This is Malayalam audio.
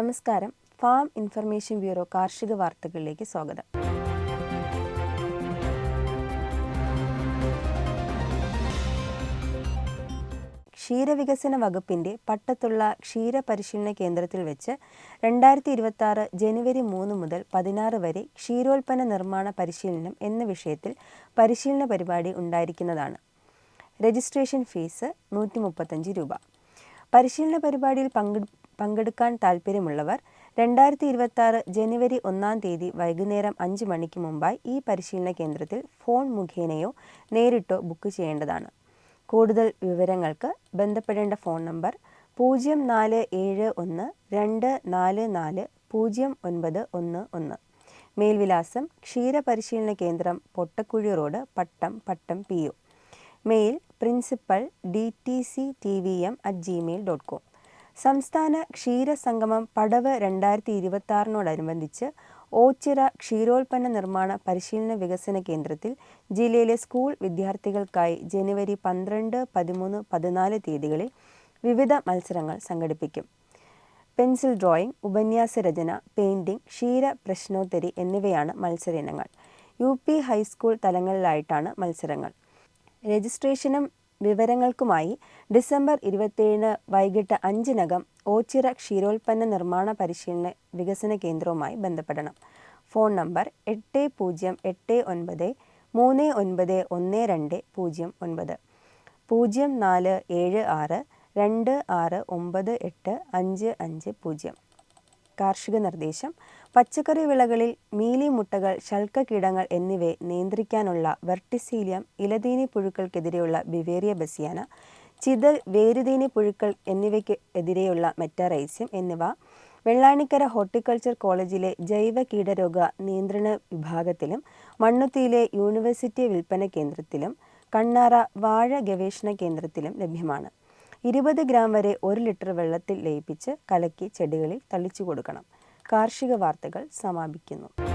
നമസ്കാരം. ഫാം ഇൻഫർമേഷൻ ബ്യൂറോ കാർഷിക വാർത്തകളിലേക്ക് സ്വാഗതം. ക്ഷീരവികസന വകുപ്പിന്റെ പട്ടത്തുള്ള ക്ഷീര പരിശീലന കേന്ദ്രത്തിൽ വെച്ച് രണ്ടായിരത്തി ഇരുപത്തി ആറ് ജനുവരി മൂന്ന് മുതൽ പതിനാറ് വരെ ക്ഷീരോൽപ്പന്ന നിർമ്മാണ പരിശീലനം എന്ന വിഷയത്തിൽ പരിശീലന പരിപാടി ഉണ്ടായിരിക്കുന്നതാണ്. രജിസ്ട്രേഷൻ ഫീസ് നൂറ്റി മുപ്പത്തഞ്ച് രൂപ. പരിശീലന പരിപാടിയിൽ പങ്കെ പങ്കെടുക്കാൻ താൽപ്പര്യമുള്ളവർ രണ്ടായിരത്തി ഇരുപത്തി ജനുവരി ഒന്നാം തീയതി വൈകുന്നേരം അഞ്ച് മണിക്ക് മുമ്പായി ഈ പരിശീലന കേന്ദ്രത്തിൽ ഫോൺ മുഖേനയോ നേരിട്ടോ ബുക്ക് ചെയ്യേണ്ടതാണ്. കൂടുതൽ വിവരങ്ങൾക്ക് ബന്ധപ്പെടേണ്ട ഫോൺ നമ്പർ പൂജ്യം നാല് ഏഴ് ഒന്ന് രണ്ട് നാല് നാല് പൂജ്യം ഒൻപത് ഒന്ന് ഒന്ന്. മേൽവിലാസം ക്ഷീരപരിശീലന കേന്ദ്രം Pottakuzhi road Pattom Pattom P mail principal D T C T V M at Gmail dot com സംസ്ഥാന ക്ഷീരസംഗമം പടവ് രണ്ടായിരത്തി ഇരുപത്തി ആറിനോടനുബന്ധിച്ച് ഓച്ചിറ ക്ഷീരോൽപ്പന്ന നിർമ്മാണ പരിശീലന വികസന കേന്ദ്രത്തിൽ ജില്ലയിലെ സ്കൂൾ വിദ്യാർത്ഥികൾക്കായി ജനുവരി പന്ത്രണ്ട് പതിമൂന്ന് പതിനാല് തീയതികളിൽ വിവിധ മത്സരങ്ങൾ സംഘടിപ്പിക്കും. പെൻസിൽ ഡ്രോയിങ് ഉപന്യാസ രചന പെയിൻറിംഗ് ക്ഷീര പ്രശ്നോത്തരി എന്നിവയാണ് മത്സര ഇനങ്ങൾ. യു പി ഹൈസ്കൂൾ തലങ്ങളിലായിട്ടാണ് മത്സരങ്ങൾ. രജിസ്ട്രേഷനും വിവരങ്ങൾക്കുമായി ഡിസംബർ ഇരുപത്തിയേഴിന് വൈകിട്ട് അഞ്ചിനകം ഓച്ചിറ ക്ഷീരോൽപ്പന്ന നിർമ്മാണ പരിശീലന വികസന കേന്ദ്രവുമായി ബന്ധപ്പെടണം. ഫോൺ നമ്പർ എട്ട് പൂജ്യം എട്ട് ഒൻപത് മൂന്ന് ഒൻപത് ഒന്ന് രണ്ട് പൂജ്യം ഒൻപത്. പൂജ്യം നാല് ഏഴ് ആറ് രണ്ട് ആറ് ഒമ്പത് എട്ട് അഞ്ച് അഞ്ച് പൂജ്യം. കാർഷിക നിർദ്ദേശം പച്ചക്കറി വിളകളിൽ മീലി മുട്ടകൾ ശൽക്ക കീടങ്ങൾ എന്നിവയെ നിയന്ത്രിക്കാനുള്ള വെർട്ടിസീലിയം ഇലതീനി പുഴുക്കൾക്കെതിരെയുള്ള ബിവേറിയ ബസിയാന ചിതൽ വേരുതീനി പുഴുക്കൾ എന്നിവയ്ക്ക് എതിരെയുള്ള മെറ്റാറൈസ്യം എന്നിവ വെള്ളാണിക്കര ഹോർട്ടിക്കൾച്ചർ കോളേജിലെ ജൈവ കീടരോഗ നിയന്ത്രണ വിഭാഗത്തിലും മണ്ണുത്തിയിലെ യൂണിവേഴ്സിറ്റി വിൽപ്പന കേന്ദ്രത്തിലും കണ്ണാറ വാഴ ഗവേഷണ കേന്ദ്രത്തിലും ലഭ്യമാണ്. ഇരുപത് ഗ്രാം വരെ ഒരു ലിറ്റർ വെള്ളത്തിൽ ലയിപ്പിച്ച് കലക്കി ചെടികളിൽ തളിച്ചു കൊടുക്കണം. കാർഷിക വാർത്തകൾ സമാപിക്കുന്നു.